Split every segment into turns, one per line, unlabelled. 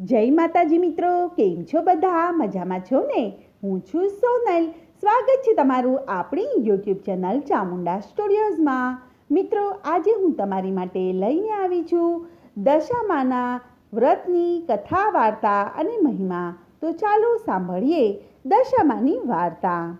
જય માતાજી મિત્રો, કેમ છો બધા? મજામાં છો ને? હું છું સોનલ. સ્વાગત છે તમારું આપણી યુટ્યુબ ચેનલ ચામુંડા સ્ટુડિયોઝમાં. મિત્રો, આજે હું તમારી માટે લઈને આવી છું દશામાના વ્રતની કથા વાર્તા અને મહિમા. તો ચાલો સાંભળીએ દશામાની વાર્તા.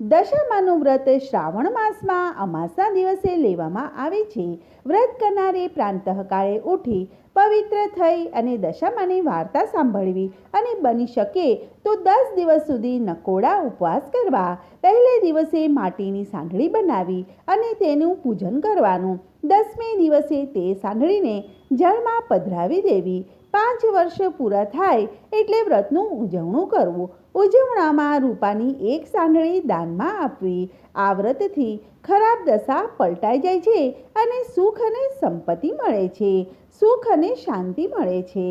દશામાનું વ્રત શ્રાવણ માસમાં અમાસના દિવસે લેવામાં આવે છે. વ્રત કરનારે પ્રાંતઃકાળે ઉઠી પવિત્ર થઈ અને દશામાની વાર્તા સાંભળવી અને બની શકે તો દસ દિવસ સુધી નકોડા ઉપવાસ કરવા, પહેલે દિવસે માટીની સાંઢળી બનાવી અને તેનું પૂજન કરવાનું, દસમે દિવસે તે સાંઢળીને જળમાં પધરાવી દેવી. પાંચ વર્ષ પૂરા થાય એટલે વ્રતનું ઉજવણું કરવું. ઉજવણામાં રૂપાની એક સાંઢળી દાનમાં આપવી. આ વ્રતથી ખરાબ દશા પલટાઈ જાય છે અને સુખ અને સંપત્તિ મળે છે. સુખ અને શાંતિ મળે છે.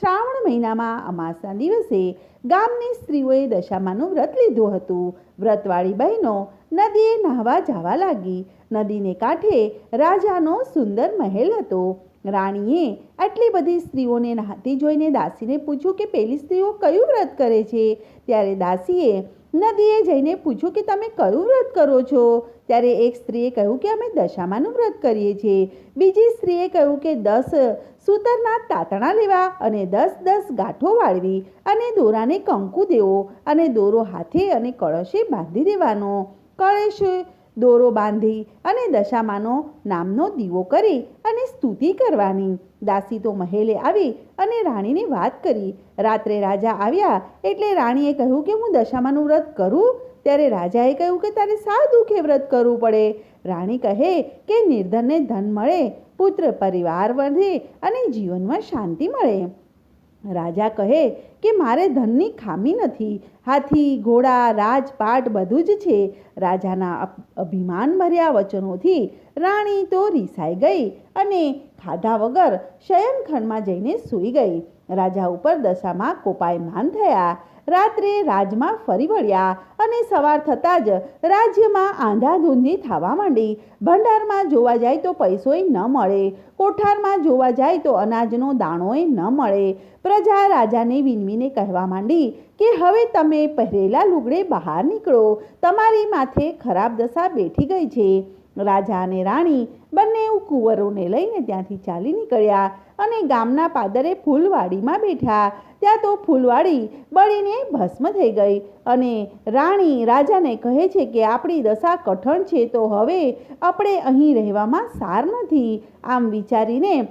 શ્રાવણ મહિનામાં અમાસના દિવસે ગામની સ્ત્રીઓએ દશામાનું વ્રત લીધું હતું. વ્રતવાળી બહેનો નદીએ નહાવા જવા લાગી. નદીને કાંઠે રાજાનો સુંદર મહેલ હતો. રાણીએ આટલી બધી સ્ત્રીઓને નહાતી જોઈને દાસીને પૂછ્યું કે પેલી સ્ત્રીઓ કયું વ્રત કરે છે? ત્યારે દાસીએ નદીએ જઈને પૂછ્યું કે તમે કયું વ્રત કરો છો? ત્યારે એક સ્ત્રીએ કહ્યું કે અમે દશામાનું વ્રત કરીએ છીએ. બીજી સ્ત્રીએ કહ્યું કે દસ સૂતરના તાતણા લેવા અને દસ દસ ગાંઠો વાળવી અને દોરાને કંકુ દેવો અને દોરો હાથે અને કળશે બાંધી દેવાનો. કળશ દોરો બાંધી અને દશામાનો નામનો દીવો કરી સ્તુતિ કરવાની. દાસી તો મહેલે આવી અને રાણીને વાત કરી. રાત્રે રાજા આવ્યા એટલે રાણીએ કહ્યું કે હું દશામાનું વ્રત કરું? ત્યારે રાજાએ કહ્યું કે તારે શા દુઃખે વ્રત કરવું પડે. રાણી કહે કે નિર્ધનને ધન મળે, પુત્ર પરિવાર વધે અને જીવનમાં શાંતિ મળે. રાજા કહે કે મારે ધનની ખામી નથી. હાથી, ઘોડા, રાજપાટ બધું જ છે. રાજાના અભિમાન ભર્યા વચનોથી રાણી તો રીસાઈ ગઈ અને ખાધા વગર શયનખંડમાં જઈને સૂઈ ગઈ. રાજા ઉપર દશામાં કોપાયમાન થયા. રાત્રે રાજમાં ફરી વળ્યા અને સવાર થતાં જ રાજ્યમાં આંધાધૂંધી થવા માંડી. ભંડારમાં જોવા જાય તો પૈસોય ન મળે. કોઠારમાં જોવા જાય તો અનાજનો દાણોય ન મળે. પ્રજા રાજાને વિનવીને કહેવા માંડી કે, હવે તમે પહેરેલા લુગડે બહાર નીકળો. તમારી માથે ખરાબ દશા બેઠી ગઈ છે. રાજા અને રાણી બંને એવું કુંવરોને લઈને ત્યાંથી ચાલી નીકળ્યા અને ગામના પાદરે ફૂલવાડીમાં બેઠા. ત્યાં તો ફૂલવાડી બળીને ભસ્મ થઈ ગઈ અને રાણી રાજાને કહે છે કે, આપણી દશા કઠણ છે, તો હવે આપણે અહીં રહેવામાં સાર નથી. આમ વિચારીને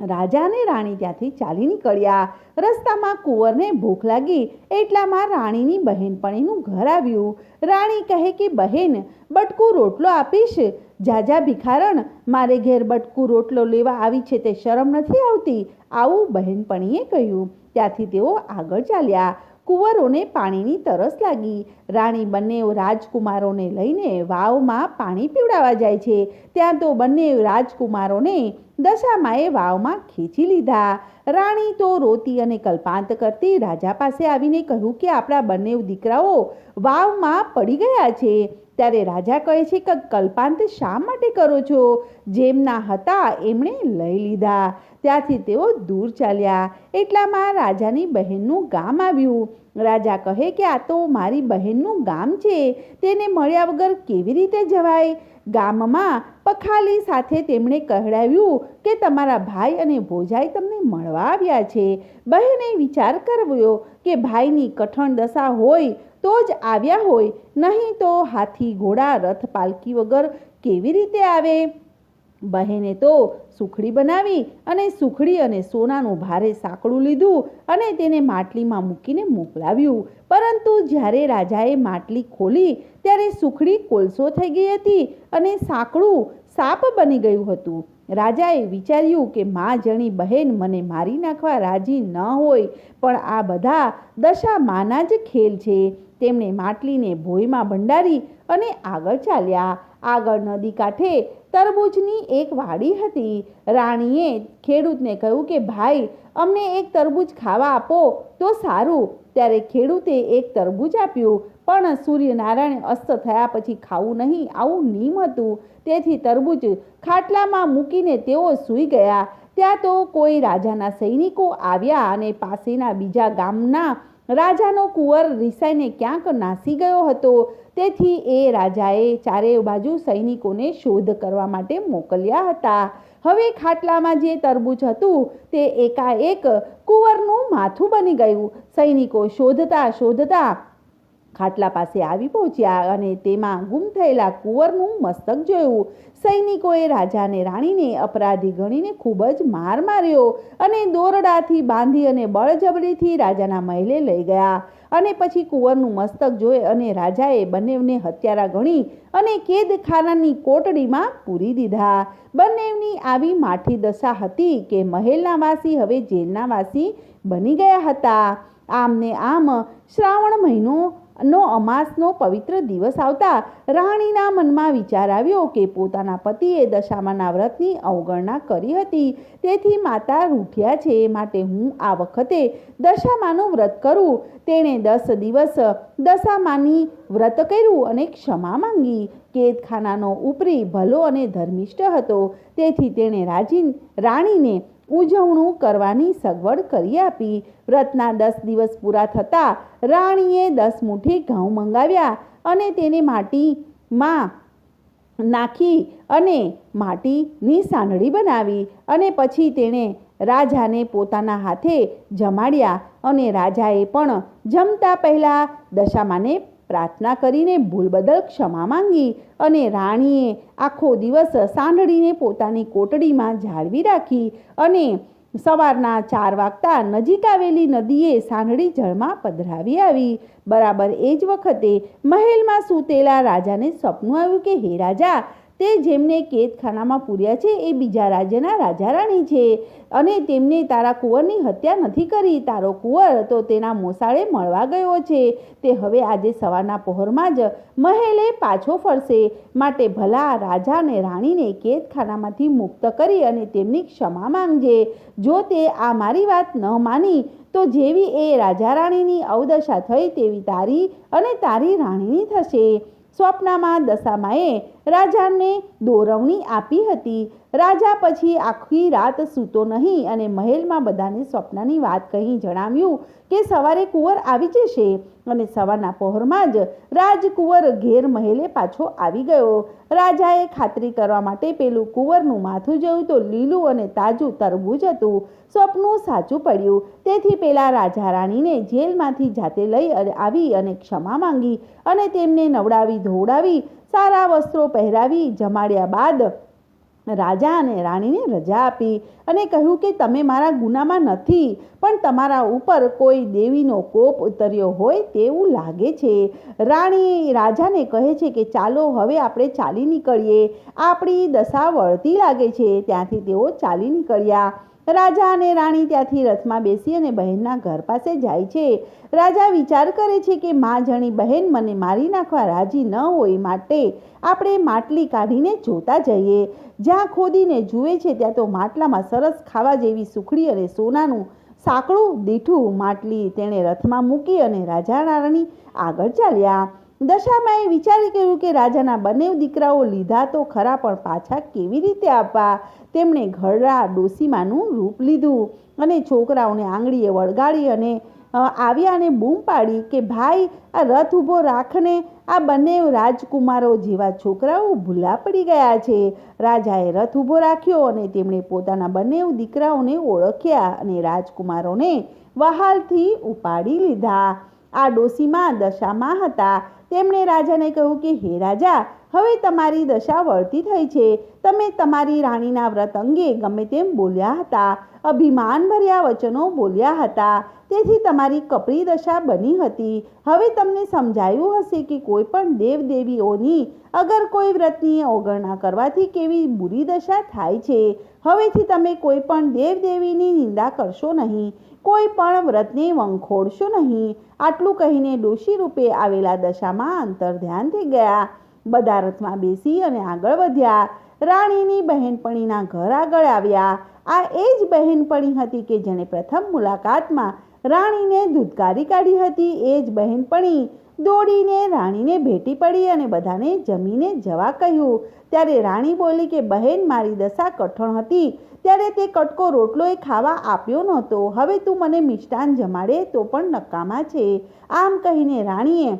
રાજા અને રાણી ત્યાંથી ચાલી નીકળ્યા. રસ્તામાં કુંવરને ભૂખ લાગી, એટલામાં રાણીની બહેનપણીનું ઘર આવ્યું. રાણી કહે કે, બહેન, બટકું રોટલો આપીશ. જાજા ભિખારણ. મારે ઘેર બટકું રોટલો લેવા આવી છે તે શરમ નથી આવતી. આવું બહેનપણીએ કહ્યું. ત્યાંથી તેઓ આગળ ચાલ્યા. કુંવરોને પાણીની તરસ લાગી. રાણી બંને રાજકુમારોને લઈને વાવમાં પાણી પીવડાવવા જાય છે. ત્યાં તો બંને રાજકુમારોને દશામાએ વાવમાં ખેંચી લીધા. રાણી તો રોતી અને કલ્પાંત કરતી રાજા પાસે આવીને કહ્યું કે આપણા બંને દીકરાઓ વાવમાં પડી ગયા છે. ત્યારે રાજા કહે છે કે કલ્પાંત શા માટે કરો છો? જેમના હતા એમણે લઈ લીધા. ત્યાંથી તેઓ દૂર ચાલ્યા. એટલામાં રાજાની બહેનનું ગામ આવ્યું. રાજા કહે કે આ તો મારી બહેનનું ગામ છે. તેને મળ્યા વગર કેવી રીતે જવાય? ગામમાં પખાલી સાથે તેમણે કહેડાવ્યું કે તમારા ભાઈ અને ભોજાઈ તમને મળવા આવ્યા છે. બહેને વિચાર કરવ્યો કે ભાઈની કઠણ દશા હોય તો જ આવ્યા હોય, નહીં તો હાથી ઘોડા રથ પાલકી વગર કેવી રીતે આવે? બહેને તો સુખડી બનાવી અને સુખડી અને સોનાનું ભારે સાંકડું લીધું અને તેને માટલીમાં મૂકીને મોકલાવ્યું. પરંતુ જ્યારે રાજાએ માટલી ખોલી, ત્યારે સુખડી કોલસો થઈ ગઈ હતી અને સાંકડું સાપ બની ગયું હતું. રાજાએ વિચાર્યું કે મા જણી બહેન મને મારી નાખવા રાજી ન હોય, પણ આ બધા દશા માના જ ખેલ છે. તેમણે માટલીને ભોયમાં ભંડારી અને આગળ ચાલ્યા. આગળ નદી કાંઠે તરબૂચની એક વાડી હતી. રાણીએ ખેડૂતને કહ્યું કે, ભાઈ, અમને એક તરબૂચ ખાવા આપો, તો સારું. ત્યારે ખેડૂતે એક તરબૂચ આપ્યું. પણ સૂર્યનારાયણ અસ્ત થયા પછી ખાવું નહીં, આવું નિયમ હતું. તેથી તરબૂચ ખાટલામાં મૂકીને તેઓ સૂઈ ગયા. ત્યાં તો કોઈ રાજાના સૈનિકો આવ્યા અને પાસેના બીજા ગામના રાજાનો કુંવર રિસાઈને ક્યાંક નાસી ગયો હતો. તેથી એ રાજાએ ચારે બાજુ સૈનિકોને શોધ કરવા માટે મોકલ્યા હતા. હવે ખાટલામાં જે તરબૂચ હતું તે એકાએક કુંવરનું માથું બની ગયું. સૈનિકો શોધતા શોધતા ખાટલા પાસે આવી પહોંચ્યા અને તેમાં ગુમ થયેલા કુંવરનું મસ્તક જોયું. સૈનિકોએ રાજાને રાણીને અપરાધી ગણીને ખૂબ જ માર માર્યો અને દોરડાથી બાંધી અને બળજબરીથી રાજાના મહેલે લઈ ગયા. અને પછી કુંવરનું મસ્તક જોઈ અને રાજાએ બંનેવને હત્યારા ગણી અને કેદખાનાની કોટડીમાં પૂરી દીધા. બંનેવની આવી માઠી દશા હતી કે મહેલના વાસી હવે જેલના વાસી બની ગયા હતા. આમને આમ શ્રાવણ મહિનો નો અમાસનો પવિત્ર દિવસ આવતા રાણીના મનમાં વિચાર આવ્યો કે પોતાના પતિએ દશામાના વ્રતની અવગણના કરી હતી. તેથી માતા રૂઠ્યા છે માટે હું આ વખતે દશામાનું વ્રત કરું. તેણે દસ દિવસ દશામાની વ્રત કર્યું અને ક્ષમા માંગી. કેદખાનાનો ઉપરી ભલો અને ધર્મિષ્ઠ હતો. તેથી તેણે રાજી રાણીને ઉજવણું કરવાની સગવડ કરી આપી. વ્રતના દસ દિવસ પૂરા થતાં રાણીએ દસ મુઠ્ઠી ઘઉં મંગાવ્યા અને તેને માટીમાં નાખી અને માટીની સાંડળી બનાવી અને પછી તેણે રાજાને પોતાના હાથે જમાડ્યા અને રાજાએ પણ જમતા પહેલાં દશામાને પ્રાર્થના કરીને ભૂલ બદલ ક્ષમા માંગી અને રાણીએ આખો દિવસ સાંડળીને પોતાની કોટડીમાં જાળવી રાખી અને સવારના ચાર વાગતા નજીક આવેલી નદીએ સાંડળી જળમાં પધરાવી આવી. બરાબર એ જ વખતે મહેલમાં સૂતેલા રાજાને સપનું આવ્યું કે, હે રાજા તે જેમને કેદખાનામાં પૂર્યા છે, એ બીજા રાજ્યના રાજા રાણી છે. અને તેમને તારા કુંવરની હત્યા નથી કરી, તારો કુંવર તો તેના મોસાળે મળવા ગયો છે. તે હવે આજે સવારના પહોરમાં જ મહેલે પાછો ફરશે. માટે ભલા રાજા અને રાણીને કેદખાનામાંથી મુક્ત કરી અને તેમની ક્ષમા માંગજે. જો તે આ મારી વાત ન માની, તો જેવી એ રાજા રાણીની અવદશા થઈ, તેવી તારી અને તારી રાણીની થશે. સ્વપ્નમાં દશામાએ રાજાને દોરવણી આપી હતી. રાજા પછી આખી રાત સૂતો નહીં અને મહેલમાં બધાને સ્વપ્નની વાત કહી જણાવ્યું કે સવારે કુંવર આવી જશે અને સવારના પહોરમાં જ રાજકુંવર ઘેર મહેલે પાછો આવી ગયો. રાજાએ ખાતરી કરવા માટે પેલું કુંવરનું માથું જોયું તો લીલું અને તાજું તરબૂજ હતું. સ્વપ્નું સાચું પડ્યું. તેથી પેલા રાજા રાણીને જેલમાંથી જાતે લઈ આવી અને ક્ષમા માંગી અને તેમને નવડાવી ધોવડાવી સારા વસ્ત્રો પહેરાવી જમાડ્યા બાદ રાજા અને રાણીને રજા આપી અને કહ્યું કે તમે મારા ગુનામાં નથી, પણ તમારા ઉપર કોઈ દેવીનો કોપ ઉતર્યો હોય તેવું લાગે છે. રાણી રાજાને કહે છે કે ચાલો હવે આપણે ચાલી નીકળીએ. આપણી દશા વળતી લાગે છે. ત્યાંથી તેઓ ચાલી નીકળ્યા. રાજા અને રાણી ત્યાંથી રથમાં બેસી અને બહેનના ઘર પાસે જાય છે. રાજા વિચાર કરે છે કે મા જણી બહેન મને મારી નાખવા રાજી ન હોય માટે આપણે માટલી કાઢીને જોતા જઈએ. જ્યાં ખોદીને જુએ છે ત્યાં તો માટલામાં સરસ ખાવા જેવી સુખડી અને સોનાનું સાંકળું દીઠું માટલી તેણે રથમાં મૂકી અને રાજા રાણી આગળ ચાલ્યા. દશામાએ વિચારી કર્યું કે રાજાના બંને દીકરાઓ લીધા તો ખરા, પણ પાછા કેવી રીતે આપવા? તેમણે ઘરડા ડોસીમાનું રૂપ લીધું અને છોકરાઓને આંગળીએ વળગાડી અને આવ્યા અને બૂમ પાડી કે, ભાઈ, આ રથ ઊભો રાખને. આ બંને રાજકુમારો જેવા છોકરાઓ ભૂલા પડી ગયા છે. રાજાએ રથ ઊભો રાખ્યો અને તેમણે પોતાના બંને દીકરાઓને ઓળખ્યા અને રાજકુમારોને વહાલથી ઉપાડી લીધા. આ ડોસીમાં દશામાં હતા. તેમણે રાજાને કહ્યું કે, હે રાજા, હવે તમારી દશા વળતી થઈ છે. તમે તમારી રાણીના વ્રત અંગે ગમે તેમ બોલ્યા હતા. અભિમાનભર્યા વચનો બોલ્યા હતા. તેથી તમારી કપરી દશા બની હતી. હવે તમને સમજાયું હશે કે કોઈ પણ દેવદેવીઓની અગર કોઈ વ્રતની અવગણના કરવાથી કેવી બુરી દશા થાય છે. હવેથી તમે કોઈ પણ દેવદેવીની નિંદા કરશો નહીં. કોઈ પણ વ્રતને વંખોડશો નહીં. આટલું કહીને ડોશી રૂપે આવેલા દશામાં અંતર ધ્યાન થઈ ગયા. બધા રથમાં બેસી અને આગળ વધ્યા. રાણીની બહેનપણીના ઘર આગળ આવ્યા. આ એ જ બહેનપણી હતી કે જેણે પ્રથમ મુલાકાતમાં રાણીને દૂધકારી કાઢી હતી, એ જ બહેનપણી દોડીને રાણીને ભેટી પડી અને બધાને જમીને જવા કહ્યું. ત્યારે રાણી બોલી કે, બહેન, મારી દશા કઠણ હતી. ત્યારે તે કટકો રોટલો એ ખાવા આપ્યો નહોતો. હવે તું મને મિષ્ટાન જમાડે તો પણ નકામા છે. આમ કહીને રાણીએ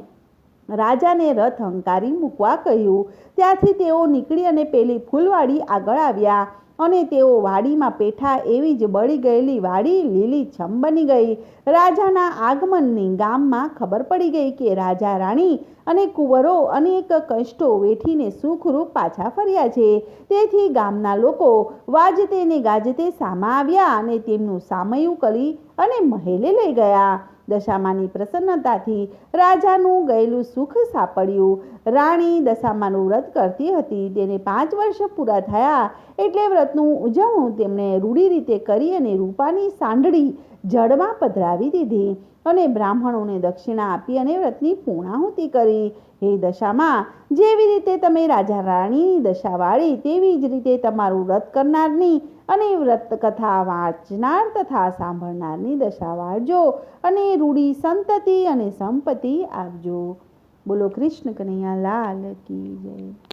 રાજાને રથ હંકારી મૂકવા કહ્યું. ત્યાંથી તેઓ નીકળી અને પેલી ફૂલવાડી આગળ આવ્યા. અને તેઓ વાડીમાં પેઠા એવી જ બળી ગયેલી વાડી લીલી છમ બની ગઈ. રાજાના આગમનની ગામમાં ખબર પડી ગઈ કે રાજા રાણી અને કુંવરો અનેક કષ્ટો વેઠીને સુખરૂપ પાછા ફર્યા છે. તેથી ગામના લોકો વાજતે ને ગાજતે સામા આવ્યા અને તેમનું સામયું કરી અને મહેલે લઈ ગયા. દશામાની પ્રસન્નતાથી રાજાનું ગયેલું સુખ સાંપડ્યું. રાણી દશામાનું વ્રત કરતી હતી. તેને પાંચ વર્ષ પૂરા થયા એટલે વ્રતનું ઉજવણું તેમણે રૂઢી રીતે કરી અને રૂપાની સાંડળી જળમાં પધરાવી દીધી અને બ્રાહ્મણોને દક્ષિણા આપી અને વ્રતની પૂર્ણાહુતિ કરી. હે દશામાં, જેવી રીતે તમે રાજા રાણીની દશા વાળી તેવી જ રીતે તમારું વ્રત કરનારની અને વ્રત કથા વાંચનાર તથા સાંભળનારની દશા વાળજો અને રૂડી સંતતિ અને સંપત્તિ આપજો. બોલો કૃષ્ણ કનૈયા, લાલ કી જય.